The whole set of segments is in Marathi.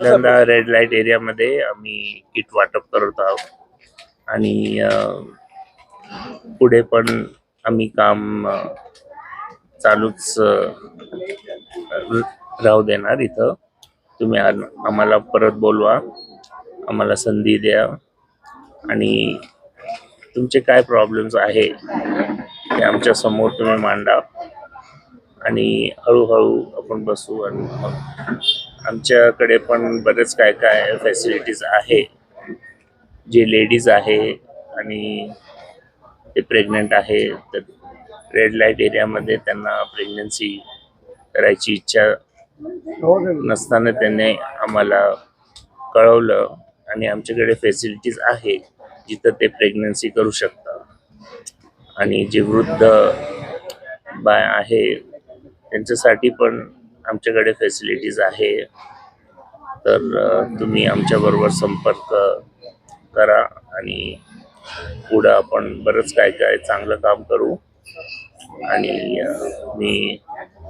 पहिल्यांदा रेड लाइट एरियामध्ये आम्ही किट वाटप करत आहोत. आणि पुढे पण आम्ही काम चालूच राहू देणार इथं. तुम्ही आम- आम्हाला परत बोलवा. आम्हाला संधी द्या. आणि तुमचे काय प्रॉब्लेम्स आहे ते आमच्यासमोर तुम्ही मांडा. आणि हळूहळू आपण बसू आणि आमच्याकडे पण बरेच काय काय फॅसिलिटीज आहे. जे लेडीज आहे आणि ते प्रेग्नंट आहे तर रेड लाइट एरियामध्ये त्यांना प्रेग्नन्सी करायची इच्छा नसताना त्यांनी आम्हाला कळवलं आणि आमच्याकडे फॅसिलिटीज आहे जिथं ते प्रेग्नन्सी करू शकतात. आणि जे वृद्ध बाय आहे त्यांच्यासाठी पण आमच्याकडे फॅसिलिटीज आहे. तर तुम्ही आमच्याबरोबर संपर्क करा आणि पुढं आपण बरंच काय काय चांगलं काम करू. आणि मी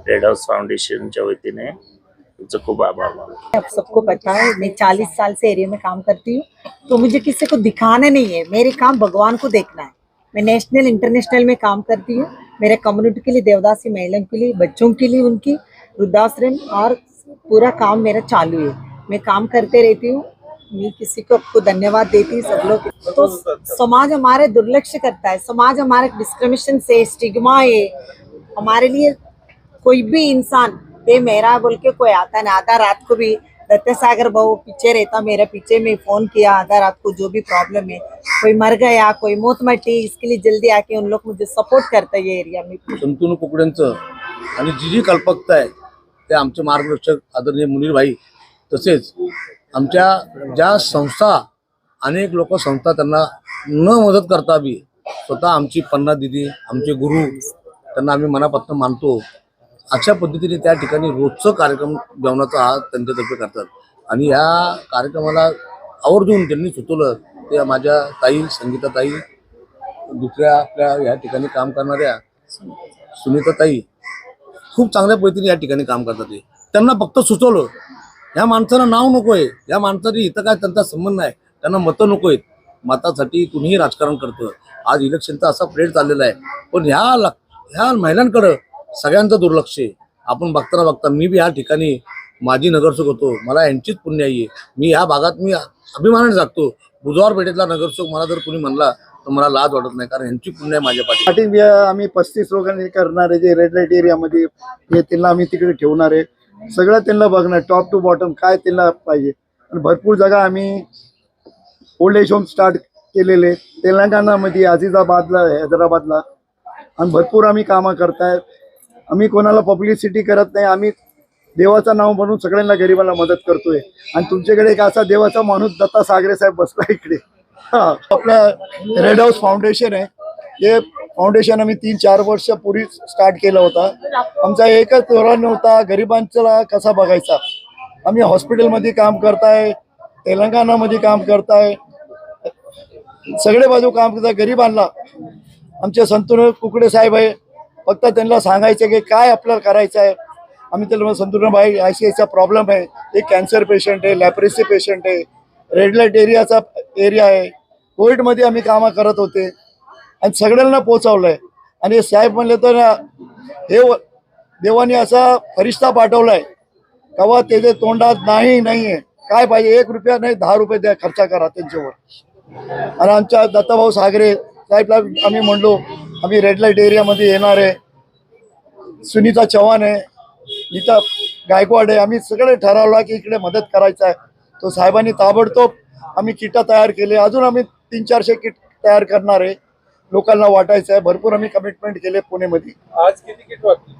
रेड हाऊस फाउंडेशनच्या वतीने तुमचं खूप आभार मानतो. आप सबको पता है मैं चालीस साल से एरिया में काम करती हूँ तो मुझे किसी को दिखाना नहीं है। मेरे काम भगवान को देखना है। मैं नेशनल इंटरनेशनल में काम करती हूँ। मेरे कम्युनिटी के लिए, देवदासी महिलाओं के लिए, बच्चों के लिए उनकी वृद्धाश्रम और पूरा काम मेरा चालू है। मैं काम करते रहती हूँ। मैं किसी को आपको धन्यवाद देती हूँ सब लोग। तो समाज हमारे दुर्लक्ष्य करता है। समाज हमारे डिस्क्रिमिनेशन से स्टिग्मा है। हमारे लिए कोई भी इंसान, ये मेरा बोल के कोई आता नहीं आता रात को भी सागर भाऊ पीछे रहता मेरा पीछे में फोन किया आधा रात को जो भी प्रॉब्लम है कोई मर गया कोई मौत मटी इसके लिए जल्दी आके उन लोग मुझे सपोर्ट करता है ये एरिया में. शंतनू कुकड्यांचं आणि जी जी कल्पकता आहे ते आमचे मार्गदर्शक आदरणीय मुनीर भाई तसेच आमच्या ज्या संस्था अनेक लोक संस्था त्यांना न मदत करता बी स्वतः आमची पन्ना दिदी आमचे गुरु त्यांना आम्ही मनापासून मानतो. अशा पद्धतीने त्या ठिकाणी रोजचं कार्यक्रम जेवणाचा हा त्यांच्यातर्फे करतात. आणि या कार्यक्रमाला आवर्जून त्यांनी सुचवलं ते माझ्या ताई संगीता ताई दुसऱ्या आपल्या या ठिकाणी काम करणाऱ्या सुनीता ताई खूप चांगल्या पद्धतीने या ठिकाणी काम करतात ते. त्यांना फक्त सुचवलं या माणसाला नाव नको आहे या माणसाची इथं काय त्यांचा संबंध नाही त्यांना मतं नको आहेत मतासाठी कुणीही राजकारण करतं. आज इलेक्शनचा असा प्रेड चाललेला आहे पण ह्या ह्या महिलांकडं सगळ्यांचं दुर्लक्ष आहे. आपण बघताना बघता मी बी ह्या ठिकाणी माजी नगरसेवक होतो. मला यांचीच पुण्याई आहे. मी ह्या भागात मी अभिमानाने जागतो. बुधवार पेठेतला नगरसेवक मला जर कुणी म्हणला तर मला लाज वाटत नाही. कारण यांची पुण्य आहे माझ्या पाठी आम्ही पस्तीस लोकांनी करणारे जे रेड लाइट एरियामध्ये हे त्यांना आम्ही तिकडे ठेवणार आहे. सगळं त्यांना बघणार टॉप टू बॉटम काय त्यांना पाहिजे. आणि भरपूर जागा आम्ही ओल्ड एज होम स्टार्ट केलेले. तेलंगणामध्ये अजिजाबादला हैदराबादला. आणि भरपूर आम्ही कामं करतायत आम्ही कोणाला पब्लिसिटी करत नाही. आम्ही देवाचं नाव म्हणून सगळ्यांना गरिबाला मदत करतोय. आणि तुमच्याकडे एक असा देवाचा माणूस दत्ता सागरे साहेब बसला इकडे. हा. आपलं रेड हाऊस फाउंडेशन आहे. हे फाउंडेशन आम्ही तीन चार वर्षापूर्वी स्टार्ट केलं होता. आमचा एकच धोरण होता गरिबांचा कसा बघायचा? आम्ही हॉस्पिटलमध्ये काम करताय तेलंगणामध्ये काम करताय. सगळे बाजू काम करताय. गरिबांना. आमचे संतुन कुकडे साहेब आहे फक्त त्यांना सांगायचं की काय आपल्याला करायचं आहे. आम्ही त्याला संतूर भाई आय सी आयचा प्रॉब्लेम आहे. ते कॅन्सर पेशंट आहे लॅपरेसी पेशंट आहे. रेड लाइट एरियाचा एरिया आहे. कोविडमध्ये आम्ही कामं करत होते. आणि सगळ्यांना पोचवलंय आणि साहेब म्हणले तर हे देवाने असा फरिश्ता पाठवलाय. कवा त्याच्या तोंडात नाही नाहीये. काय पाहिजे? एक रुपया नाही दहा रुपये द्या खर्च करा त्यांच्यावर. आणि आमच्या दत्ताभाऊ सागरे साहेबला आम्ही म्हणलो आम्ही रेड लाइट एरियामध्ये येणार आहे. सुनीता चव्हाण आहे. नीता गायकवाड आहे. आम्ही सगळे ठरवलं की इकडे मदत करायचं आहे. तो साहेबांनी ताबडतोब आम्ही किटा तयार केले. अजून आम्ही तीन चारशे किट तयार करणार आहे. लोकांना वाटायचं आहे. भरपूर आम्ही कमिटमेंट केले पुणेमध्ये. आज किती किट वाटली?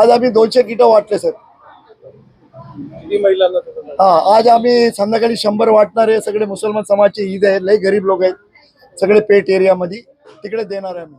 आज आम्ही दोनशे किट वाटले सर. हा आज आम्ही संध्याकाळी शंभर वाटणार आहे. सगळे मुसलमान समाजचे ईद आहे लय गरीब लोक आहेत. सगळे पेठ एरियामध्ये तिकडे देणार आहे आम्ही.